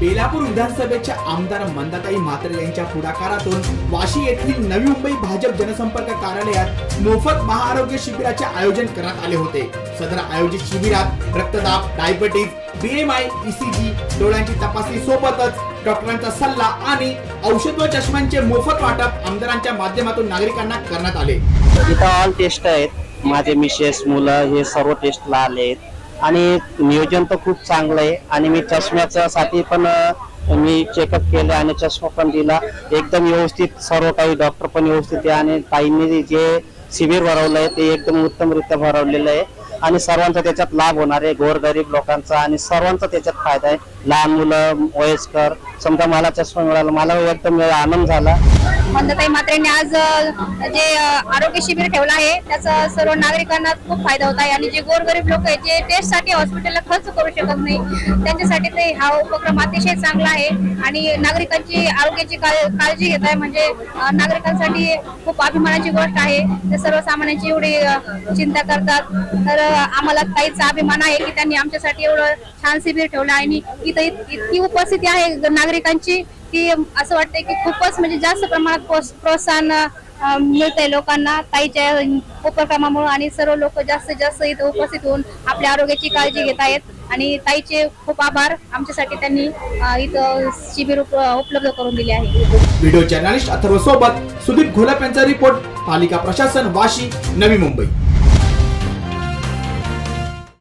बेलापूर विधानसभेच्या आमदार मंदाताई म्हात्रे यांच्या पुढाकारातून वाशी येथील नवी मुंबई भाजप जनसंपर्क कार्यालयात मोफत महाआरोग्य शिबिराचे आयोजन करण्यात आले होते. सदर आयोजित शिबिरात रक्तदाब डायबिटीज बीएमआय ईसीजी डोळ्यांची तपासणी सोबतच डॉक्टरांचा सल्ला आणि औषध व चष्म्यांचे मोफत वाटप आमदारांच्या माध्यमातून नागरिकांना करण्यात आले. इथं ऑल टेस्ट आहेत. माझे मिसेस मुलं हे सर्व टेस्टला आले आहेत आणि नियोजन तर खूप चांगलं आहे. आणि मी चष्म्याच्या साठी पण मी चेकअप केलं आणि चष्मा पण दिला. एकदम व्यवस्थित सर्व काही डॉक्टर पण व्यवस्थित आहे आणि ताईंनी जे शिबिर भरवलं आहे ते एकदम उत्तमरित्या भरवलेलं आहे. आणि सर्वांचा त्याच्यात लाभ होणार आहे. गोरगरीब लोकांचा आणि सर्वांचा त्याच्यात फायदा आहे. लहान मुलं वयस्कर समजा मला चष्मा मिळाला मला एकदम आनंद झाला. मंदताई मात्रेंनी आज जे आरोग्य शिबिर ठेवलं आहे त्याचा सर्व नागरिकांना खूप फायदा होत आहे. आणि जे गोरगरीब लोक आहेत जे टेस्टसाठी हॉस्पिटलला खर्च करू शकत नाही त्यांच्यासाठी ते हा उपक्रम अतिशय चांगला आहे. आणि नागरिकांची आरोग्याची काळ- काळजी घेत आहे. म्हणजे नागरिकांसाठी खूप अभिमानाची गोष्ट आहे. ते सर्वसामान्यांची एवढी चिंता करतात. तर आम्हाला काहीच अभिमान आहे की त्यांनी आमच्यासाठी एवढं छान शिबिर ठेवलं आहे. आणि इथं इतकी उपस्थिती आहे नागरिकांची. की असं वाटतंय की खूपच म्हणजे जास्त प्रमाणात प्रोत्साहन मिळतंय लोकांना. ताईच्या उपक्रमामुळे आणि सर्व लोक जास्तीत जास्त इथं उपस्थित होऊन आपल्या आरोग्याची काळजी घेत आहेत. आणि ताईचे खूप आभार. आमच्यासाठी त्यांनी इथं शिबिर उपलब्ध करून दिले आहे. व्हिडिओ जर्नलिस्ट अथर्व सोबत सुदीप घोलप यांचा रिपोर्ट पालिका प्रशासन वाशी नवी मुंबई.